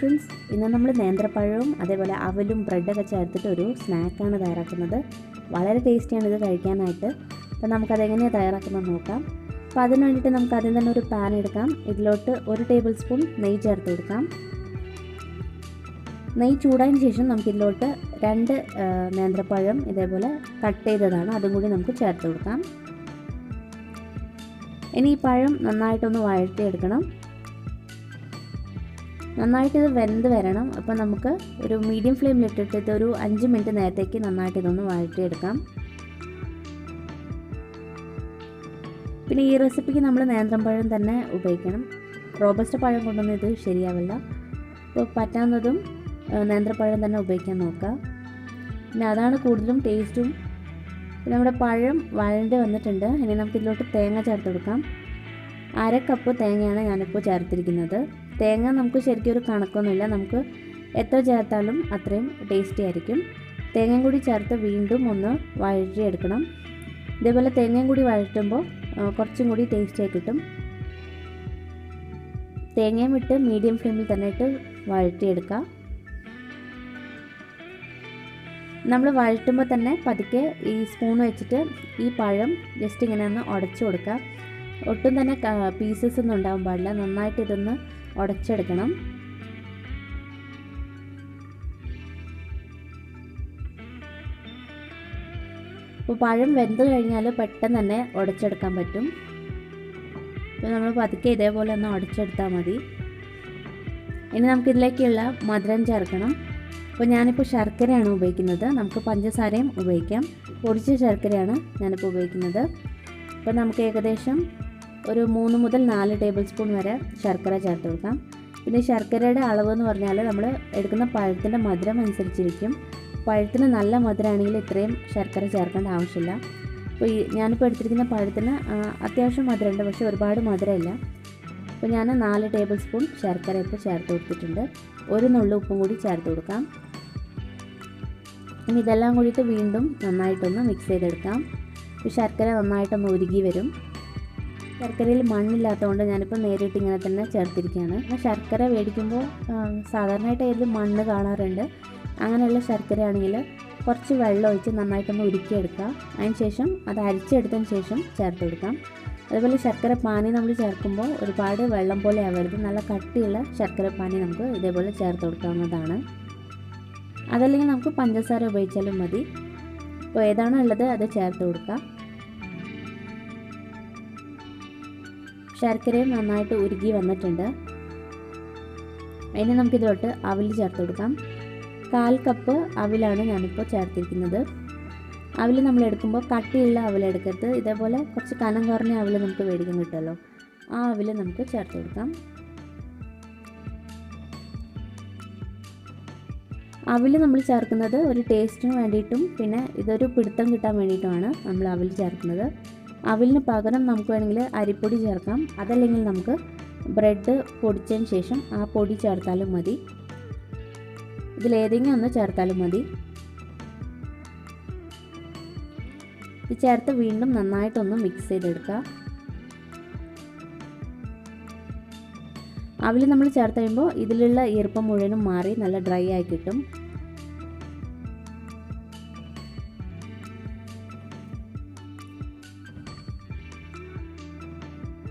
Friends ഇന്ന് നമ്മൾ നേന്ത്രപ്പഴവും അതേപോലെ അവലും ബ്രെഡൊക്കെ ചേർത്തിട്ട് ഒരു സ്നാക്കാണ് തയ്യാറാക്കുന്നത്. വളരെ ടേസ്റ്റിയാണ് ഇത് കഴിക്കാനായിട്ട്. അപ്പോൾ നമുക്കതെങ്ങനെയാണ് തയ്യാറാക്കുന്നത് നോക്കാം. അപ്പോൾ അതിന് വേണ്ടിയിട്ട് നമുക്ക് ആദ്യം തന്നെ ഒരു പാൻ എടുക്കാം. ഇതിലോട്ട് ഒരു ടേബിൾ സ്പൂൺ നെയ്യ് ചേർത്ത് കൊടുക്കാം. നെയ്യ് ചൂടായതിന് ശേഷം നമുക്കിതിലോട്ട് രണ്ട് നേന്ത്രപ്പഴം ഇതേപോലെ കട്ട് ചെയ്തതാണ്. അതും കൂടി നമുക്ക് ചേർത്ത് കൊടുക്കാം. ഇനി ഈ പഴം നന്നായിട്ടൊന്ന് വഴറ്റിയെടുക്കണം. നന്നായിട്ട് ഇത് വെന്ത് വരണം. അപ്പോൾ നമുക്ക് ഒരു മീഡിയം ഫ്ലെയിമിലിട്ടിട്ട് ഇത് ഒരു അഞ്ച് മിനിറ്റ് നേരത്തേക്ക് നന്നായിട്ട് ഇതൊന്ന് വഴറ്റിയെടുക്കാം. പിന്നെ ഈ റെസിപ്പിക്ക് നമ്മൾ നേന്ത്രം പഴം തന്നെ ഉപയോഗിക്കണം. റോബസ്റ്റ് പഴം കൊണ്ടൊന്നും ഇത് ശരിയാവില്ല. അപ്പോൾ പറ്റാവുന്നതും നേന്ത്രപ്പഴം തന്നെ ഉപയോഗിക്കാൻ നോക്കുക പിന്നെ അതാണ് കൂടുതലും ടേസ്റ്റും പിന്നെ നമ്മുടെ പഴം വഴണ്ട് വന്നിട്ടുണ്ട്. ഇനി നമുക്ക് ഇതിലോട്ട് തേങ്ങ ചേർത്ത് കൊടുക്കാം. അര കപ്പ് തേങ്ങയാണ് ഞാനിപ്പോൾ ചേർത്തിരിക്കുന്നത്. തേങ്ങ നമുക്ക് ശരിക്കും ഒരു കണക്കൊന്നുമില്ല. നമുക്ക് എത്ര ചേർത്താലും അത്രയും ടേസ്റ്റി ആയിരിക്കും. തേങ്ങയും കൂടി ചേർത്ത് വീണ്ടും ഒന്ന് വഴറ്റിയെടുക്കണം. ഇതേപോലെ തേങ്ങയും കൂടി വഴറ്റുമ്പോൾ കുറച്ചും കൂടി ടേസ്റ്റിയായി കിട്ടും. തേങ്ങയും ഇട്ട് മീഡിയം ഫ്ലെയിമിൽ തന്നെ ഇട്ട് വഴറ്റിയെടുക്കുക നമ്മൾ വഴറ്റുമ്പോൾ തന്നെ പതുക്കെ ഈ സ്പൂൺ വെച്ചിട്ട് ഈ പഴം ജസ്റ്റ് ഇങ്ങനെ ഒന്ന് ഉടച്ചു കൊടുക്കുക ഒട്ടും തന്നെ പീസസ് ഒന്നും ഉണ്ടാവാൻ പാടില്ല. നന്നായിട്ട് ഇതൊന്ന് ഉടച്ചെടുക്കണം. അപ്പോൾ പഴം വെന്ത് കഴിഞ്ഞാൽ പെട്ടെന്ന് തന്നെ ഉടച്ചെടുക്കാൻ പറ്റും. അപ്പോൾ നമ്മൾ പതുക്കെ ഇതേപോലെ ഒന്ന് ഉടച്ചെടുത്താൽ മതി. ഇനി നമുക്കിതിലേക്കുള്ള മധുരം ചേർക്കണം. അപ്പോൾ ഞാനിപ്പോൾ ശർക്കരയാണ് ഉപയോഗിക്കുന്നത്. നമുക്ക് പഞ്ചസാരയും ഉപയോഗിക്കാം. പൊടിച്ച ശർക്കരയാണ് ഞാനിപ്പോൾ ഉപയോഗിക്കുന്നത്. അപ്പോൾ നമുക്ക് ഏകദേശം ഒരു മൂന്ന് മുതൽ നാല് ടേബിൾ സ്പൂൺ വരെ ശർക്കര ചേർത്ത് കൊടുക്കാം. പിന്നെ ശർക്കരയുടെ അളവ് എന്ന് പറഞ്ഞാൽ നമ്മൾ എടുക്കുന്ന പഴത്തിന്റെ മധുരം അനുസരിച്ചിരിക്കും. പഴത്തിന് നല്ല മധുരമാണെങ്കിൽ ഇത്രയും ശർക്കര ചേർക്കേണ്ട ആവശ്യമില്ല. അപ്പോൾ ഈ ഞാനിപ്പോൾ എടുത്തിരിക്കുന്ന പഴത്തിന് അത്യാവശ്യം മധുരമുണ്ട് പക്ഷേ ഒരുപാട് മധുരമില്ല. അപ്പോൾ ഞാൻ നാല് ടേബിൾ സ്പൂൺ ശർക്കര ഇപ്പോൾ ചേർത്ത് കൊടുത്തിട്ടുണ്ട്. ഒരു നുള്ളു ഉപ്പും കൂടി ചേർത്ത് കൊടുക്കാം. ഇനി ഇതെല്ലാം കൂടിയിട്ട് വീണ്ടും നന്നായിട്ടൊന്ന് മിക്സ് ചെയ്തെടുക്കാം. ശർക്കര നന്നായിട്ടൊന്ന് ഉരുകി വരും. ശർക്കരയിൽ മണ്ണില്ലാത്തതുകൊണ്ട് ഞാനിപ്പോൾ നേരിട്ട് ഇങ്ങനെ തന്നെ ചേർത്തിരിക്കുകയാണ്. ശർക്കര മേടിക്കുമ്പോൾ സാധാരണയായിട്ട് ഇതിൽ മണ്ണ് കാണാറുണ്ട്. അങ്ങനെയുള്ള ശർക്കര ആണെങ്കിൽ കുറച്ച് വെള്ളം ഒഴിച്ച് നന്നായിട്ടൊന്ന് ഉരുക്കിയെടുക്കുക. അതിന് ശേഷം അത് അരിച്ചെടുത്തതിന് ശേഷം ചേർത്ത് കൊടുക്കാം അതുപോലെ ശർക്കര പാനി നമ്മൾ ചേർക്കുമ്പോൾ ഒരുപാട് വെള്ളം പോലെ ആവരുത്. നല്ല കട്ടിയുള്ള ശർക്കര പാനി നമുക്ക് ഇതേപോലെ ചേർത്ത് കൊടുക്കാവുന്നതാണ്. അതല്ലെങ്കിൽ നമുക്ക് പഞ്ചസാര ഉപയോഗിച്ചാലും മതി. അപ്പോൾ ഏതാണോ ഉള്ളത് അത് ചേർത്ത് കൊടുക്കുക ശർക്കരയും നന്നായിട്ട് ഉരുകി വന്നിട്ടുണ്ട്. അതിന് നമുക്കിതിലോട്ട് അവിൽ ചേർത്ത് കൊടുക്കാം. കാൽ കപ്പ് അവിലാണ് ഞാനിപ്പോൾ ചേർത്തിരിക്കുന്നത്. അവിൽ നമ്മൾ എടുക്കുമ്പോൾ കട്ടിയുള്ള അവിൽ എടുക്കരുത്. ഇതേപോലെ കുറച്ച് കനം കുറഞ്ഞ അവിൽ നമുക്ക് മേടിക്കാൻ കിട്ടുമല്ലോ. ആ അവിൽ നമുക്ക് ചേർത്ത് കൊടുക്കാം. അവിൽ നമ്മൾ ചേർക്കുന്നത് ഒരു ടേസ്റ്റിന് വേണ്ടിയിട്ടും പിന്നെ ഇതൊരു പിടുത്തം കിട്ടാൻ വേണ്ടിയിട്ടുമാണ് നമ്മൾ അവിൽ ചേർക്കുന്നത്. അവിലിന് പകരം നമുക്ക് വേണമെങ്കിൽ അരിപ്പൊടി ചേർക്കാം. അതല്ലെങ്കിൽ നമുക്ക് ബ്രെഡ് പൊടിച്ചതിന് ശേഷം ആ പൊടി ചേർത്താലും മതി. ഇതിലേതെങ്കിലും ഒന്ന് ചേർത്താലും മതി. ഇത് ചേർത്ത് വീണ്ടും നന്നായിട്ടൊന്ന് മിക്സ് ചെയ്തെടുക്കുക. അവിൽ നമ്മൾ ചേർത്ത് കഴിയുമ്പോൾ ഇതിലുള്ള ഈർപ്പം മുഴുവനും മാറി നല്ല ഡ്രൈ ആയി കിട്ടും.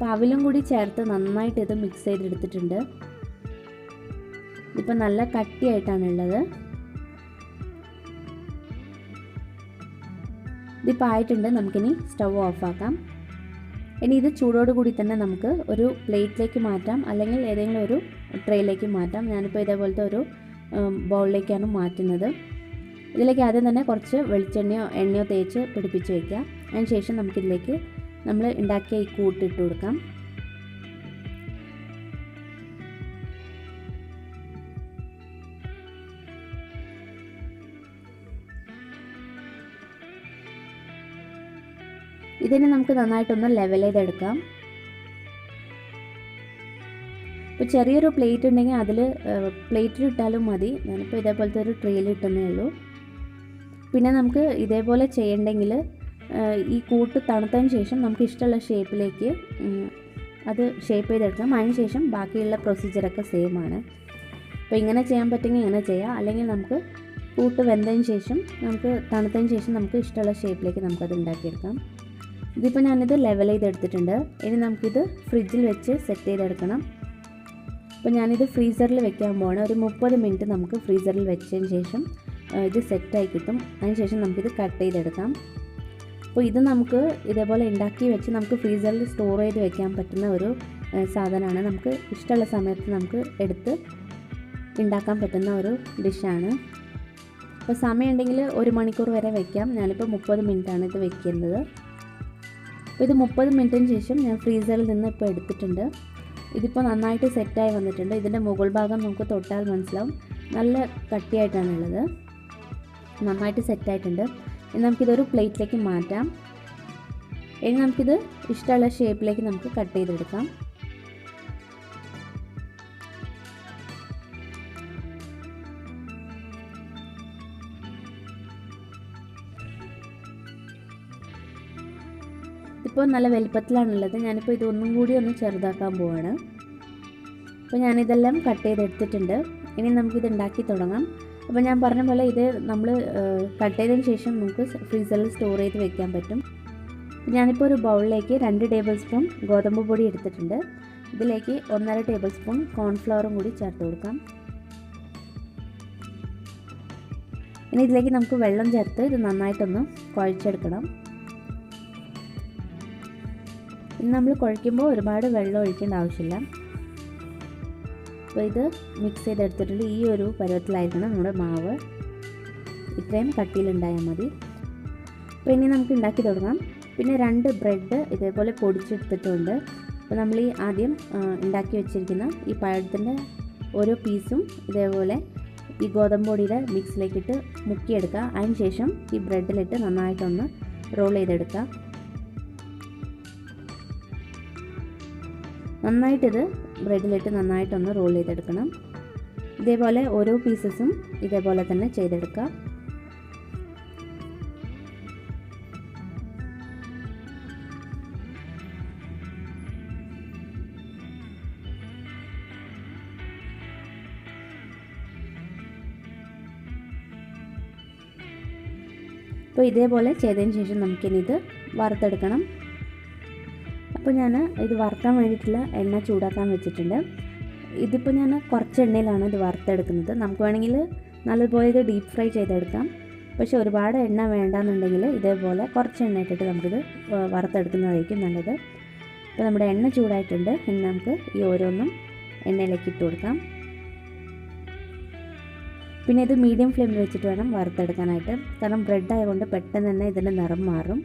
അവിലും കൂടി ചേർത്ത് നന്നായിട്ട് ഇത് മിക്സ് ചെയ്തെടുത്തിട്ടുണ്ട് ഇപ്പം നല്ല കട്ടിയായിട്ടാണുള്ളത് ഇതിപ്പോൾ ആയിട്ടുണ്ട് നമുക്കിനി സ്റ്റവ് ഓഫാക്കാം ഇനി ഇത് ചൂടോട് കൂടി തന്നെ നമുക്ക് ഒരു പ്ലേറ്റിലേക്ക് മാറ്റാം അല്ലെങ്കിൽ ഏതെങ്കിലും ഒരു ട്രേയിലേക്ക് മാറ്റാം. ഞാനിപ്പോൾ ഇതേപോലത്തെ ഒരു ബൗളിലേക്കാണ് മാറ്റുന്നത്. ഇതിലേക്ക് ആദ്യം തന്നെ കുറച്ച് വെളിച്ചെണ്ണയോ എണ്ണയോ തേച്ച് പിടിപ്പിച്ച് വയ്ക്കുക അതിന് ശേഷം നമുക്കിതിലേക്ക് നമ്മൾ ഉണ്ടാക്കിയ ഈ കൂട്ടിട്ട് കൊടുക്കാം. ഇതിനെ നമുക്ക് നന്നായിട്ടൊന്ന് ലെവൽ ചെയ്തെടുക്കാം. ഇപ്പോൾ ചെറിയൊരു പ്ലേറ്റ് ഉണ്ടെങ്കിൽ അതിൽ പ്ലേറ്റിൽ ഇട്ടാലും മതി. ഞാനിപ്പോൾ ഇതേപോലത്തെ ഒരു ട്രെയിൽ ഇട്ടുന്നേ ഉള്ളൂ. പിന്നെ നമുക്ക് ഇതേപോലെ ചെയ്യണ്ടെങ്കിൽ ഈ കൂട്ട് തണുത്തതിന് ശേഷം നമുക്ക് ഇഷ്ടമുള്ള ഷേപ്പിലേക്ക് അത് ഷേപ്പ് ചെയ്തെടുക്കാം. അതിന് ശേഷം ബാക്കിയുള്ള പ്രൊസീജിയറൊക്കെ സെയിം ആണ്. അപ്പോൾ ഇങ്ങനെ ചെയ്യാൻ പറ്റുമെങ്കിൽ ഇങ്ങനെ ചെയ്യാം. അല്ലെങ്കിൽ നമുക്ക് കൂട്ട് വെന്തതിന് ശേഷം നമുക്ക് തണുത്തതിന് ശേഷം നമുക്ക് ഇഷ്ടമുള്ള ഷേപ്പിലേക്ക് നമുക്കത് ഉണ്ടാക്കിയെടുക്കാം. ഇതിപ്പോൾ ഞാനിത് ലെവൽ ചെയ്തെടുത്തിട്ടുണ്ട്. ഇനി നമുക്കിത് ഫ്രിഡ്ജിൽ വെച്ച് സെറ്റ് ചെയ്തെടുക്കണം. അപ്പോൾ ഞാനിത് ഫ്രീസറിൽ വെക്കാൻ പോവാണ്. ഒരു മുപ്പത് മിനിറ്റ് നമുക്ക് ഫ്രീസറിൽ വെച്ചതിന് ശേഷം ഇത് സെറ്റായി കിട്ടും. അതിന് ശേഷം നമുക്കിത് കട്ട് ചെയ്തെടുക്കാം. അപ്പോൾ ഇത് നമുക്ക് ഇതേപോലെ ഉണ്ടാക്കി വെച്ച് നമുക്ക് ഫ്രീസറിൽ സ്റ്റോർ ചെയ്ത് വെക്കാൻ പറ്റുന്ന ഒരു സാധനമാണ്. നമുക്ക് ഇഷ്ടമുള്ള സമയത്ത് നമുക്ക് എടുത്ത് ഉണ്ടാക്കാൻ പറ്റുന്ന ഒരു ഡിഷാണ് അപ്പോൾ സമയമുണ്ടെങ്കിൽ ഒരു മണിക്കൂർ വരെ വെക്കാം. ഞാനിപ്പോൾ മുപ്പത് മിനിറ്റാണ് ഇത് വെക്കുന്നത്. അപ്പോൾ ഇത് മുപ്പത് മിനിറ്റിന് ശേഷം ഞാൻ ഫ്രീസറിൽ നിന്ന് ഇപ്പോൾ എടുത്തിട്ടുണ്ട്. ഇതിപ്പോൾ നന്നായിട്ട് സെറ്റായി വന്നിട്ടുണ്ട്. ഇതിന്റെ മുകൾ ഭാഗം നമുക്ക് തൊട്ടാൽ മനസ്സിലാവും. നല്ല കട്ടിയായിട്ടാണുള്ളത് നന്നായിട്ട് സെറ്റായിട്ടുണ്ട് ഇനി നമുക്കിതൊരു പ്ലേറ്റിലേക്ക് മാറ്റാം. ഇനി നമുക്കിത് ഇഷ്ടമുള്ള ഷേപ്പിലേക്ക് നമുക്ക് കട്ട് ചെയ്തെടുക്കാം. ഇപ്പോൾ നല്ല വലിപ്പത്തിലാണുള്ളത്. ഞാനിപ്പോൾ ഇതൊന്നും കൂടി ഒന്ന് ചെറുതാക്കാൻ പോവാണ്. അപ്പോൾ ഞാനിതെല്ലാം കട്ട് ചെയ്തെടുത്തിട്ടുണ്ട്. ഇനി നമുക്കിത് ഉണ്ടാക്കി തുടങ്ങാം. അപ്പോൾ ഞാൻ പറഞ്ഞ പോലെ ഇത് നമ്മൾ കട്ട് ചെയ്തതിന് ശേഷം നമുക്ക് ഫ്രീസറിൽ സ്റ്റോർ ചെയ്ത് വെക്കാൻ പറ്റും. ഞാനിപ്പോൾ ഒരു ബൗളിലേക്ക് രണ്ട് ടേബിൾ സ്പൂൺ ഗോതമ്പ് പൊടി എടുത്തിട്ടുണ്ട്. ഇതിലേക്ക് ഒന്നര ടേബിൾ സ്പൂൺ കോൺഫ്ലവറും കൂടി ചേർത്ത് കൊടുക്കാം. ഇനി ഇതിലേക്ക് നമുക്ക് വെള്ളം ചേർത്ത് ഇത് നന്നായിട്ടൊന്ന് കുഴച്ചെടുക്കണം. ഇനി നമ്മൾ കുഴയ്ക്കുമ്പോൾ ഒരുപാട് വെള്ളം ഒഴിക്കേണ്ട ആവശ്യമില്ല. അപ്പോൾ ഇത് മിക്സ് ചെയ്തെടുത്തിട്ടുണ്ട് ഈ ഒരു പരുവത്തിലായിരിക്കണം നമ്മുടെ മാവ്. ഇത്രയും കട്ടിയിലുണ്ടായാൽ മതി. അപ്പോൾ ഇനി നമുക്ക് ഉണ്ടാക്കി തുടങ്ങാം. പിന്നെ രണ്ട് ബ്രെഡ് ഇതേപോലെ പൊടിച്ചെടുത്തിട്ടുണ്ട്. അപ്പോൾ നമ്മൾ ഈ ആദ്യം ഉണ്ടാക്കി വെച്ചിരിക്കുന്ന ഈ പഴത്തിന്റെ ഓരോ പീസും ഇതേപോലെ ഈ ഗോതമ്പ് പൊടിയുടെ മിക്സിലേക്കിട്ട് മുക്കിയെടുക്കുക. അതിന് ശേഷം ഈ ബ്രെഡിലിട്ട് നന്നായിട്ടൊന്ന് റോൾ ചെയ്തെടുക്കുക. നന്നായിട്ടിത് ബ്രെഡിലിട്ട് നന്നായിട്ടൊന്ന് റോൾ ചെയ്തെടുക്കണം. ഇതേപോലെ ഓരോ പീസസും ഇതേപോലെ തന്നെ ചെയ്തെടുക്കുക അപ്പോൾ ഇതേപോലെ ചെയ്തതിന് ശേഷം നമുക്കിനി ഇത് വറുത്തെടുക്കണം. അപ്പോൾ ഞാൻ ഇത് വറുക്കാൻ വേണ്ടിയിട്ടുള്ള എണ്ണ ചൂടാക്കാൻ വെച്ചിട്ടുണ്ട്. ഇതിപ്പോൾ ഞാൻ കുറച്ച് എണ്ണയിലാണ് ഇത് വറുത്തെടുക്കുന്നത്. നമുക്ക് വേണമെങ്കിൽ നല്ലതുപോലെ ഇത് ഡീപ് ഫ്രൈ ചെയ്തെടുക്കാം. പക്ഷെ ഒരുപാട് എണ്ണ വേണ്ടാന്നുണ്ടെങ്കിൽ ഇതേപോലെ കുറച്ച് എണ്ണ ഇട്ടിട്ട് നമുക്കിത് വറുത്തെടുക്കുന്നതായിരിക്കും നല്ലത്. അപ്പോൾ നമ്മുടെ എണ്ണ ചൂടായിട്ടുണ്ട്. ഇനി നമുക്ക് ഈ ഓരോന്നും എണ്ണയിലേക്ക് ഇട്ട് കൊടുക്കാം. പിന്നെ ഇത് മീഡിയം ഫ്ലെയിമിൽ വെച്ചിട്ട് വേണം വറുത്തെടുക്കാനായിട്ട്. കാരണം ബ്രെഡ് ആയതുകൊണ്ട് പെട്ടെന്ന് തന്നെ ഇതിന്റെ നിറം മാറും.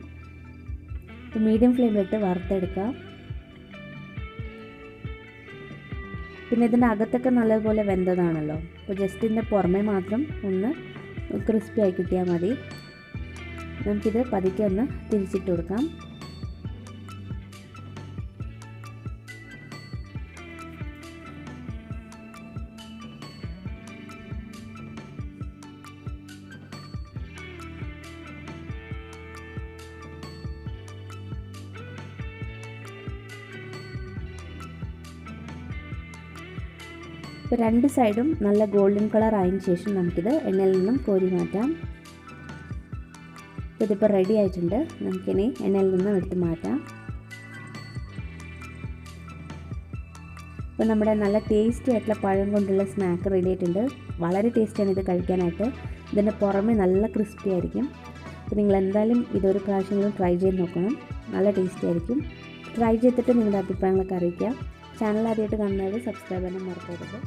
മീഡിയം ഫ്ലെയിമിലിട്ട് വറുത്തെടുക്കുക പിന്നെ ഇതിന്റെ അകത്തൊക്കെ നല്ലതുപോലെ വെന്തതാണല്ലോ. അപ്പോൾ ജസ്റ്റ് ഇതിന്റെ പുറമേ മാത്രം ഒന്ന് ക്രിസ്പി ആയി കിട്ടിയാൽ മതി. നമുക്കിത് പതുക്കെ ഒന്ന് തിരിച്ചിട്ട് കൊടുക്കാം. ഇപ്പോൾ രണ്ട് സൈഡും നല്ല ഗോൾഡൻ കളർ ആയതിനു ശേഷം നമുക്കിത് എണ്ണയിൽ നിന്നും കോരി മാറ്റാം. ഇതിപ്പോൾ റെഡി ആയിട്ടുണ്ട്. നമുക്കിനി എണ്ണയിൽ നിന്നും എടുത്ത് മാറ്റാം. ഇപ്പോൾ നമ്മുടെ നല്ല ടേസ്റ്റി ആയിട്ടുള്ള പഴം കൊണ്ടുള്ള സ്നാക്ക് റെഡി ആയിട്ടുണ്ട്. വളരെ ടേസ്റ്റിയാണ് ഇത് കഴിക്കാനായിട്ട്. ഇതിന്റെ പുറമെ നല്ല ക്രിസ്പി ആയിരിക്കും. അപ്പോൾ നിങ്ങൾ എന്തായാലും ഇതൊരു പ്രാവശ്യമെങ്കിലും ട്രൈ ചെയ്ത് നോക്കണം. നല്ല ടേസ്റ്റി ആയിരിക്കും. ട്രൈ ചെയ്തിട്ട് നിങ്ങളുടെ അഭിപ്രായങ്ങളൊക്കെ അറിയിക്കുക. ചാനൽ ആദ്യമായിട്ട് കാണുന്നവർ സബ്സ്ക്രൈബ് ചെയ്യാൻ മറക്കരുത്.